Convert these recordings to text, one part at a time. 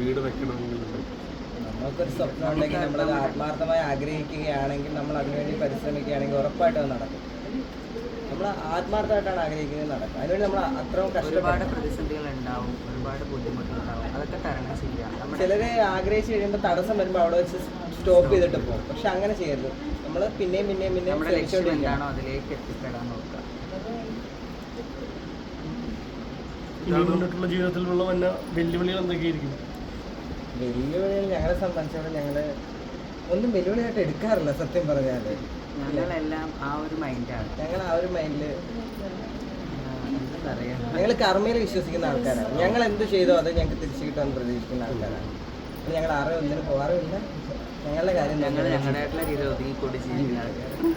വീട് വെക്കണമെന്നുണ്ട്. നമുക്കൊരു സ്വപ്നം ഉണ്ടെങ്കിൽ നമ്മളത് ആത്മാർത്ഥമായി ആഗ്രഹിക്കുകയാണെങ്കിൽ നമ്മൾ അതിനുവേണ്ടി പരിശ്രമിക്കുകയാണെങ്കിൽ ഉറപ്പായിട്ടും അത് നടക്കും. നമ്മൾ ആത്മാർത്ഥമായിട്ടാണ് ആഗ്രഹിക്കുന്നത് നടക്കും. അതിനുവേണ്ടി നമ്മൾ അത്രയും ഒരുപാട് പ്രതിസന്ധികൾ ഉണ്ടാവും ഒരുപാട് ബുദ്ധിമുട്ടുണ്ടാവും. അതൊക്കെ തരണം ചെയ്യാം. ചിലര് ആഗ്രഹിച്ച് കഴിയുമ്പോൾ തടസ്സം വരുമ്പോൾ അവിടെ വെച്ച് സ്റ്റോപ്പ് ചെയ്തിട്ട് പോകും. പക്ഷെ അങ്ങനെ ചെയ്യരുത്. നമ്മൾ പിന്നെയും പിന്നെയും പിന്നെയും നമ്മുടെ ലക്ഷ്യം എന്താണോ അതിലേക്ക് എത്തിപ്പെടാൻ നോക്കുക. ജീവിതത്തിലുള്ള വന്ന വെല്ലുവിളികൾ എന്തൊക്കെയായിരിക്കും? വെല്ലുവിളികൾ ഞങ്ങളെ സംബന്ധിച്ചോളം ഞങ്ങൾ ഒന്നും വെല്ലുവിളിയായിട്ട് എടുക്കാറില്ല സത്യം പറഞ്ഞാൽ. ഞങ്ങളെല്ലാം ആ ഒരു മൈൻഡാണ്. ഞങ്ങൾ ആ ഒരു മൈൻഡിൽ ഞങ്ങൾ കർമ്മയിൽ വിശ്വസിക്കുന്ന ആൾക്കാരാണ്. ഞങ്ങൾ എന്ത് ചെയ്തോ അത് ഞങ്ങൾക്ക് തിരിച്ചു കിട്ടാൻ പ്രതീക്ഷിക്കുന്ന ആൾക്കാരാണ്. ഞങ്ങൾ ആരും ഒന്നിനും പോകാറുമില്ല ഞങ്ങളുടെ കാര്യം ഞങ്ങൾ ഞങ്ങൾ ഞങ്ങളുടേതായിട്ടുള്ള രീതിയിൽ ഒതുങ്ങിക്കൂടി ജീവിക്കുന്ന ആൾക്കാരാണ്.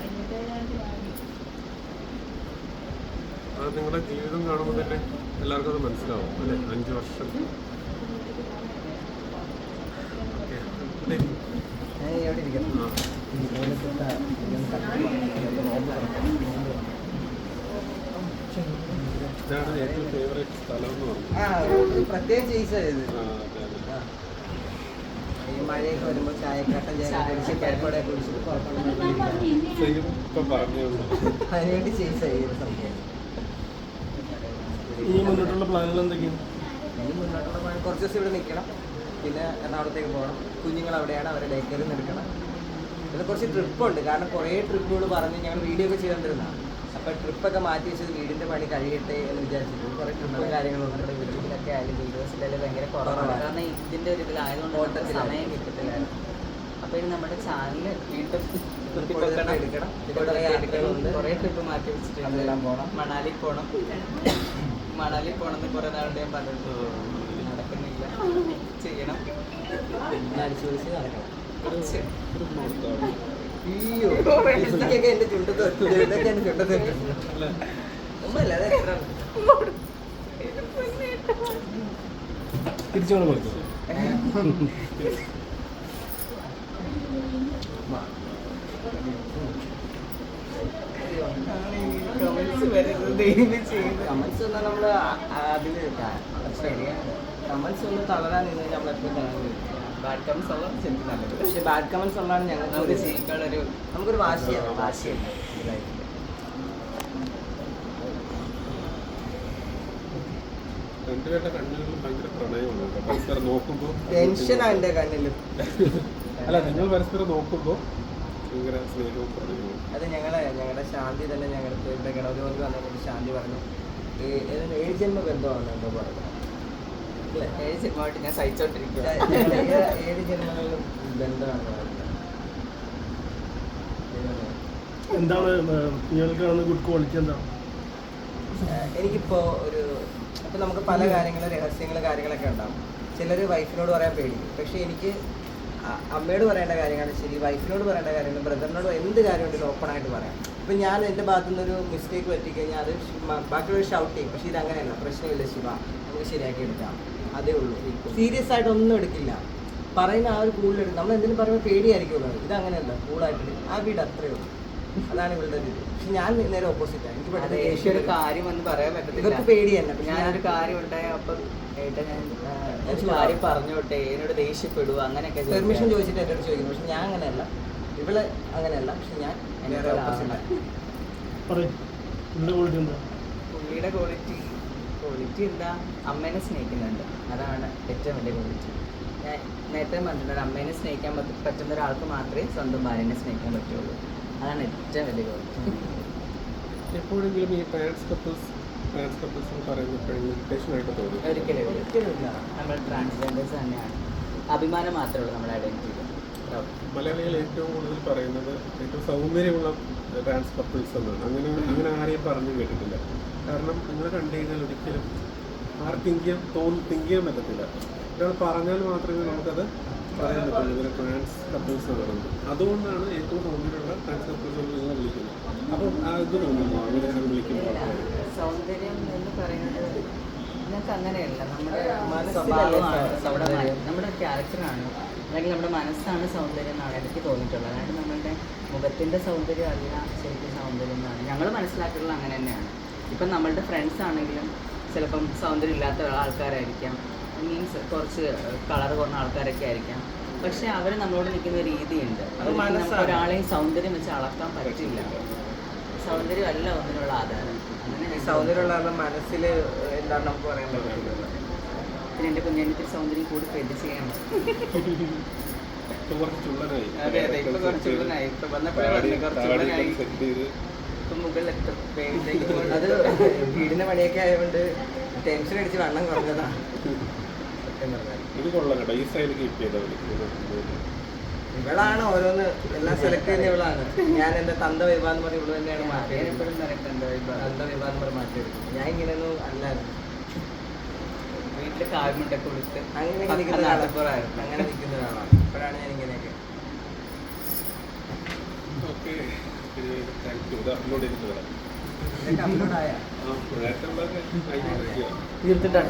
അത് നിങ്ങളുടെ ജീവിതം കാണുമ്പോൾ തന്നെ എല്ലാവർക്കും അത് മനസ്സിലാവും. അല്ലെ? അഞ്ച് വർഷം ഓക്കേ. അല്ലേ? ഞാൻ എവിടെ ഇരിക്കുന്നു ആ. ഇതുപോലത്തെ ഇതൊന്നും കണ്ടിട്ടില്ല. നോമ്പ് തുറക്കണം. ഇതാണ് ഏറ്റവും ഫേവറേറ്റ് സ്ഥലം എന്ന് പറഞ്ഞു ആ ഒരു ഇത്. ഈ മഴയൊക്കെ വരുമ്പോൾ ചായക്കട്ടൻ ചായ കുടിച്ച് കുടിച്ചിട്ട് അതിനുവേണ്ടി ഒരു സംഭവം. ഇനി മുന്നോട്ടുള്ള പ്ലാനുകൾ എന്തൊക്കെയാണ്? ഇനി മുന്നോട്ടുള്ള പ്ലാൻ കുറച്ച് ദിവസം ഇവിടെ നിൽക്കണം. പിന്നെ എറണാകുളത്തേക്ക് പോകണം. കുഞ്ഞുങ്ങൾ അവിടെയാണ് അവരെ ഡേ കെയറിൽ നിന്ന് എടുക്കണം. പിന്നെ കുറച്ച് ട്രിപ്പുണ്ട് കാരണം കുറേ ട്രിപ്പുകൾ പറഞ്ഞ് ഞങ്ങൾ വീഡിയോ ഒക്കെ ചെയ്തുകൊണ്ടിരുന്നതാണ് അപ്പോൾ ട്രിപ്പൊക്കെ മാറ്റി വെച്ചത് വീടിന്റെ പണി കഴിയട്ടെ എന്ന് വിചാരിച്ചിട്ട് കുറേ ട്രിപ്പും കാര്യങ്ങളൊക്കെ നമ്മുടെ വീട്ടിലൊക്കെ ആയാലും വീഡിയോസിലെല്ലാം ഭയങ്കര കുറവാണ്. കാരണം ഇതിന്റെ ഒരു ഇതിലായതുകൊണ്ട്. സമയം കിട്ടത്തില്ലായിരുന്നു. അപ്പോൾ ഇനി നമ്മുടെ ചാനൽ വീണ്ടും എടുക്കണം. കുറേ ട്രിപ്പ് മാറ്റി വെച്ചിട്ടുണ്ട്. പോകണം പോണം. മണാലി പോകണം മണാലി പോകണം എന്ന് കുറേ നാളുടെ ഞാൻ പറഞ്ഞു നടക്കുന്നില്ല ചെയ്യണം. എന്റെ ചുണ്ടത്ത് വെച്ചു ഇതൊക്കെ എന്റെ ചുണ്ടത്ത് വെച്ചു ഒന്നുമില്ല അത് എത്ര തിരിച്ചോളം കൊടുത്തു? കമൻസ് വരുന്നത് കമൻസ് ഒന്നും നമ്മൾ അതിന് ശരിയാണ് കമൻസ് ഒന്ന് തളരാൻ നിന്ന് നമ്മൾ എപ്പോഴും ബാഡ് കമൻസ് ഉള്ള ശരിക്കും നല്ലത്. പക്ഷെ ബാഡ് കമൻസ് ഉള്ളതാണ് ഞങ്ങൾക്ക് ഒരു ജീവിക്കാനുള്ളൊരു നമുക്കൊരു വാശിയാണ്. രണ്ടുപേരുടെ ഭയങ്കര പ്രണയമാണ്. പരസ്പരം നോക്കുമ്പോൾ ടെൻഷനാണ് എന്റെ കണ്ണിൽ അല്ല നിങ്ങൾ പരസ്പരം നോക്കുമ്പോൾ ഭയങ്കര സ്നേഹവും പ്രണയവും. അത് ഞങ്ങളെ ഞങ്ങളുടെ ശാന്തി തന്നെ ഞങ്ങൾക്ക് ഗണപതി ഗണപതി വന്നപ്പോൾ ശാന്തി പറഞ്ഞു ഏഴ് ജന്മ ബന്ധമാണ് എന്തോ പറഞ്ഞു. സിനിമയായിട്ട് ഞാൻ സഹിച്ചോണ്ടിരിക്കുക ബന്ധമാണ് എന്താണ് നിങ്ങൾക്ക് കാണുന്ന ഗുഡ് ക്വാളിറ്റി എന്താണ് എനിക്കിപ്പോ ഒരു ഇപ്പൊ നമുക്ക് പല കാര്യങ്ങളും രഹസ്യങ്ങൾ കാര്യങ്ങളൊക്കെ ഉണ്ടാവും. ചിലർ വൈഫിനോട് പറയാൻ പേടി പക്ഷെ എനിക്ക് അമ്മയോട് പറയേണ്ട കാര്യങ്ങളാണ് ശരി. വൈഫിനോട് പറയേണ്ട കാര്യങ്ങൾ ബ്രദറിനോട് എന്ത് കാര്യം ഉണ്ടെങ്കിലും ഓപ്പൺ ആയിട്ട് പറയാം. ഇപ്പം ഞാൻ എന്റെ ഭാഗത്തു നിന്നൊരു മിസ്റ്റേക്ക് പറ്റിക്കഴിഞ്ഞാൽ അത് ബാക്കിയുള്ള ഷൗട്ട് ചെയ്യും. പക്ഷേ ഇത് അങ്ങനെയല്ല പ്രശ്നമില്ല ശിവ. നമുക്ക് ശരിയാക്കി എടുക്കാം. അതേ ഉള്ളൂ. സീരിയസ് ആയിട്ട് ഒന്നും എടുക്കില്ല. പറയുന്ന ആ ഒരു കൂടുതലെടുക്കും നമ്മൾ എന്തെങ്കിലും പറയുമ്പോൾ പേടിയായിരിക്കുമല്ലോ ഇത് അങ്ങനെയല്ല കൂളായിട്ട് ആ വീട് അത്രയേ ഉള്ളൂ. അതാണ് ഇവളുടെ ഒരു ഇത്. പക്ഷെ ഞാൻ നേരെ ഓപ്പോസിറ്റാണ് എനിക്ക് പെട്ടെന്ന് ഏഷ്യയുടെ ദേഷ്യം കാര്യം എന്ന് പറയാൻ പറ്റത്തില്ല. ഇവർക്ക് പേടിയല്ല ഞാനൊരു കാര്യം ഉണ്ടായ അപ്പം ഏട്ടാ ഞാൻ ഒരു കാര്യം പറഞ്ഞോട്ടെ എന്നോട് ദേഷ്യപ്പെടുക അങ്ങനെയൊക്കെ പെർമിഷൻ ചോദിച്ചിട്ട് എന്നോട് ചോദിക്കും ചോദിക്കുന്നു. പക്ഷെ ഞാൻ അങ്ങനെയല്ല. ഇവൾ അങ്ങനെയല്ല. പക്ഷെ ഞാൻ ഓപ്പോസിറ്റ് പുള്ളിയുടെ ക്വാളിറ്റി ക്വാളിറ്റി എന്താ? അമ്മേനെ സ്നേഹിക്കുന്നുണ്ട്. അതാണ് ഏറ്റവും വലിയ ക്വാളിറ്റി ഞാൻ നേരത്തെ പറഞ്ഞിട്ടുണ്ട് അമ്മേനെ സ്നേഹിക്കാൻ പറ്റുന്ന ഒരാൾക്ക് മാത്രമേ സ്വന്തം ഭാര്യനെ സ്നേഹിക്കാൻ പറ്റുള്ളൂ. അതാണ് ഏറ്റവും വലിയ ക്വാളിറ്റി എപ്പോഴെങ്കിലും ഈ ട്രാൻസ് കപ്പിൾസ് ട്രാൻസ് കപ്പിൾസ് എന്ന് പറയുന്നത് തോന്നി. ഒരിക്കലും ഇല്ല. നമ്മൾ ട്രാൻസ്ജെൻഡേഴ്സ് തന്നെയാണ്. അഭിമാനം മാത്രമേ ഉള്ളൂ നമ്മുടെ ഐഡന്റിറ്റി മലയാളികൾ ഏറ്റവും കൂടുതൽ പറയുന്നത് ഏറ്റവും സൗന്ദര്യമുള്ള ട്രാൻസ് കപ്പിൾസ് എന്നാണ്. അങ്ങനെ അങ്ങനെ ആരെയും പറഞ്ഞു കേട്ടിട്ടില്ല. കാരണം നിങ്ങൾ കണ്ടു കഴിഞ്ഞാൽ ഒരിക്കലും ആർ തിങ്ക് ചെയ്യാൻ തോന്നി തിങ്ക് ചെയ്യാൻ പറ്റത്തില്ല. ഒരാൾ പറഞ്ഞാൽ മാത്രമേ നമുക്കത് പറയാൻ പറ്റുള്ളൂ ഇവരെ ട്രാൻസ് കപ്പിൾസ് എന്ന് പറയുന്നത്. അതുകൊണ്ടാണ് ഏറ്റവും സൗന്ദര്യമുള്ള ട്രാൻസ് കപ്പിൾസ് എന്ന് നിങ്ങൾ വിളിക്കുന്നത്. അപ്പം ആ ഇത് തോന്നുന്നു അങ്ങനെ ഞാൻ വിളിക്കുമ്പോൾ സൗന്ദര്യം എന്ന് പറയുന്നത് നിങ്ങൾക്ക് അങ്ങനെയല്ല നമ്മുടെ നമ്മുടെ ക്യാരക്ടറാണ് അല്ലെങ്കിൽ നമ്മുടെ മനസ്സാണ് സൗന്ദര്യം എന്നാണ് എനിക്ക് തോന്നിയിട്ടുള്ളത്. അതായത് നമ്മളുടെ മുഖത്തിന്റെ സൗന്ദര്യം അല്ല ശരിക്കും സൗന്ദര്യം എന്നാണ്. ഞങ്ങൾ മനസ്സിലാക്കിയിട്ടുള്ളത് അങ്ങനെ തന്നെയാണ്. ഇപ്പം നമ്മളുടെ ഫ്രണ്ട്സ് ആണെങ്കിലും ചിലപ്പം സൗന്ദര്യം ഇല്ലാത്ത ആൾക്കാരായിരിക്കാം. മീൻസ് കുറച്ച് കളർ കുറഞ്ഞ ആൾക്കാരൊക്കെ ആയിരിക്കാം. പക്ഷെ അവർ നമ്മളോട് നിൽക്കുന്ന രീതിയുണ്ട്. നമുക്ക് ഒരാളെയും സൗന്ദര്യം വെച്ച് അളക്കാൻ പറ്റില്ല. സൗന്ദര്യമല്ല ഒന്നിനുള്ള ആധാരം. അങ്ങനെ സൗന്ദര്യമുള്ള മനസ്സിൽ എന്താണ് നമുക്ക് പറയാൻ പറ്റുന്നത്? പിന്നെ എന്റെ കുഞ്ഞെണ്ണത്തിൽ സൗന്ദര്യം കൂടി പെയിന്റ് ചെയ്യണം. അതെ അതെ ഇപ്പൊ കുറച്ച് ഇപ്പൊ വന്നപ്പോഴേ പറഞ്ഞു കുറച്ച് ചുള്ളനായി. സെറ്റ് ചെയ്ത്. ഇപ്പൊ മുകളിലെത്തും പേരിലേക്ക് അത് വീടിന്റെ പണിയൊക്കെ ആയതുകൊണ്ട് ടെൻഷൻ അടിച്ച് വണ്ണം കുറഞ്ഞതാ. ഇത് കൊള്ളാം കേട്ടോ. ഈ സ്റ്റൈൽ കീപ്പ് ചെയ്താൽ മതി. ഇവളാണ് ഓരോന്ന് എല്ലാം സെലക്ട് ചെയ്യുന്ന ഇവളാണ്. ഞാൻ എന്റെ തന്ത വിഭാഗം പറഞ്ഞ ഇവൾ തന്നെയാണ് മാറ്റിയത്. തന്ത വിഭാഗം. പറഞ്ഞ് മാറ്റിയത്. ഞാൻ ഇങ്ങനെയൊന്നും അല്ലായിരുന്നു. വീട്ടിൽ കാൽമുണ്ടൊക്കെ കൊടുത്ത് അങ്ങനെ നിൽക്കുന്ന ഒരാളാണ്. അങ്ങനെ നിൽക്കുന്ന ഒരാളാണ്. ഇപ്പോഴാണ് ഞാൻ ഇങ്ങനെയൊക്കെ. തീർത്തിട്ടാണ്